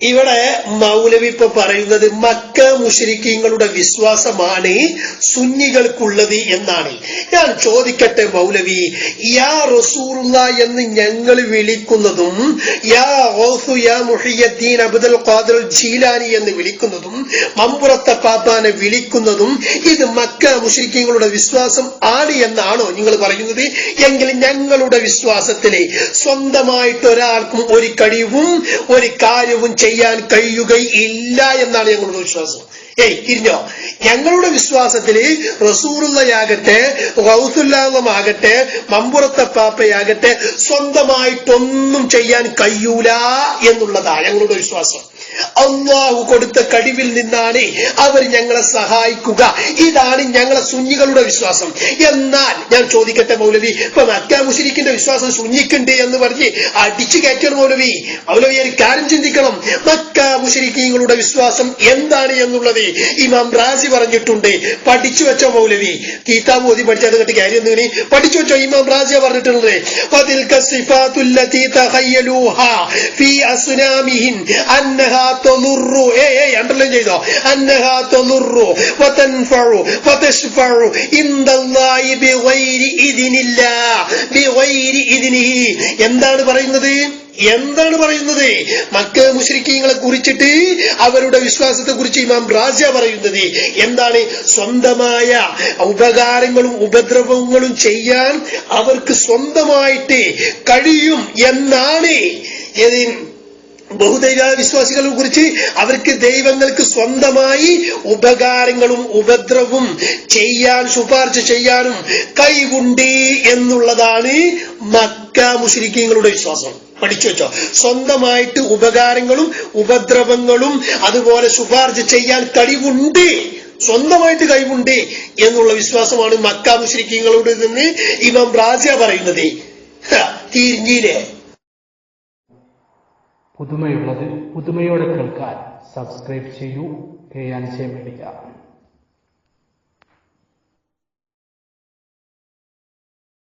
ഇവിടെ മൗലവി ഇപ്പൊ പറയുന്നത് മക്ക മുഷരിക്കീങ്ങളുടെ വിശ്വാസമാണ് സുന്നികൾക്കുള്ളത് എന്നാണ്. ഞാൻ ചോദിക്കട്ടെ മൗലവി യാ റസൂറുള്ള എന്ന് ഞങ്ങൾ വിളിക്കുന്നതും യാ ഓസു യാ മുഹിയദ്ദീൻ അബ്ദുൽ ഖാദർ ജീലാനി എന്ന് വിളിക്കുന്നതും മമ്പുറത്തെ പാപ്പാനെ വിളിക്കുന്നതും ഇത് മക്ക മുഷരിക്കീങ്ങളുടെ വിശ്വാസം ആണ് എന്നാണോ നിങ്ങൾ പറയുന്നത്? എങ്കിൽ ഞങ്ങളുടെ വിശ്വാസത്തിലെ സ്വന്തമായിട്ട് ഒരാൾക്കും ഒരു കഴിവും ഒരു കാര്യവും ചെയ്യാൻ കഴിയുകയില്ല എന്നാണ് ഞങ്ങളുടെ വിശ്വാസം. ഏയ് ഇരിഞ്ഞോ ഞങ്ങളുടെ വിശ്വാസത്തിൽ റസൂറുള്ളയാകട്ടെ റൗസുല്ലാകട്ടെ മമ്പുറത്തെ പാപ്പയാകട്ടെ സ്വന്തമായിട്ടൊന്നും ചെയ്യാൻ കഴിയൂല എന്നുള്ളതാണ് ഞങ്ങളുടെ വിശ്വാസം. അള്ളാഹു കൊടുത്ത കഴിവിൽ നിന്നാണ് അവർ ഞങ്ങളെ സഹായിക്കുക ഇതാണ് ഞങ്ങളെ സുന്നികളുടെ വിശ്വാസം എന്നാൽ ഞാൻ ചോദിക്കട്ടെ മൗലവി ഇപ്പൊ മക്ക മുഷരിക്കിന്റെ വിശ്വാസം സുന്നിക്കുണ്ട് എന്ന് പറഞ്ഞ് അടിച്ചു കയറ്റണം മൗലവി മൗലവി ഒരു കാര്യം ചിന്തിക്കണം മക്ക മുഷരിക്കീങ്ങളുടെ വിശ്വാസം എന്താണ് എന്നുള്ളത് ഇമാം റാസി പറഞ്ഞിട്ടുണ്ട് പഠിച്ചു വെച്ചോ മൗലവി കീതാബ് ഓതി പഠിച്ചത് കേട്ട് കാര്യം എന്തിന് പഠിച്ചു വെച്ചോ ഇമാം റാസിയ പറഞ്ഞിട്ടുണ്ട് وتلك الصفات التي تخيلوها في أصنامهم أنها ചെയ്തോ? എന്താണ് പറയുന്നത്? എന്താണ് പറയുന്നത്? മക്ക മുശ്രിക്കീങ്ങളെ കുറിച്ചിട്ട് അവരുടെ വിശ്വാസത്തെ കുറിച്ച് ഇമാം രാജ പറയുന്നത്. എന്താണ്? സ്വന്തമായ ഉപകാരങ്ങളും ഉപദ്രവങ്ങളും ചെയ്യാൻ അവർക്ക് സ്വന്തമായിട്ട് കഴിയും എന്നാണ്. ഏത്? ബഹുദൈവ വിശ്വാസികളെ കുറിച്ച് അവർക്ക് ദൈവങ്ങൾക്ക് സ്വന്തമായി ഉപകാരങ്ങളും ഉപദ്രവവും ചെയ്യാൻ ശുപാർശ ചെയ്യാനും കൈവുണ്ട് എന്നുള്ളതാണ് മക്ക മുസ്ലിക്കീങ്ങളുടെ വിശ്വാസം. പഠിച്ചു വെച്ചോ. സ്വന്തമായിട്ട് ഉപകാരങ്ങളും ഉപദ്രവങ്ങളും അതുപോലെ ശുപാർശ ചെയ്യാൻ കഴിവുണ്ട്. സ്വന്തമായിട്ട് കഴിവുണ്ട് എന്നുള്ള വിശ്വാസമാണ് മക്ക മുസ്ലിക്കീങ്ങളോട് നിന്ന് ഇമാം റാജ പറയുന്നത്. തിരിഞ്ഞില്ലേ? പുതുമയുള്ളത് പുതുമയോടെ കേൾക്കാൻ സബ്സ്ക്രൈബ് ചെയ്യൂ. K and media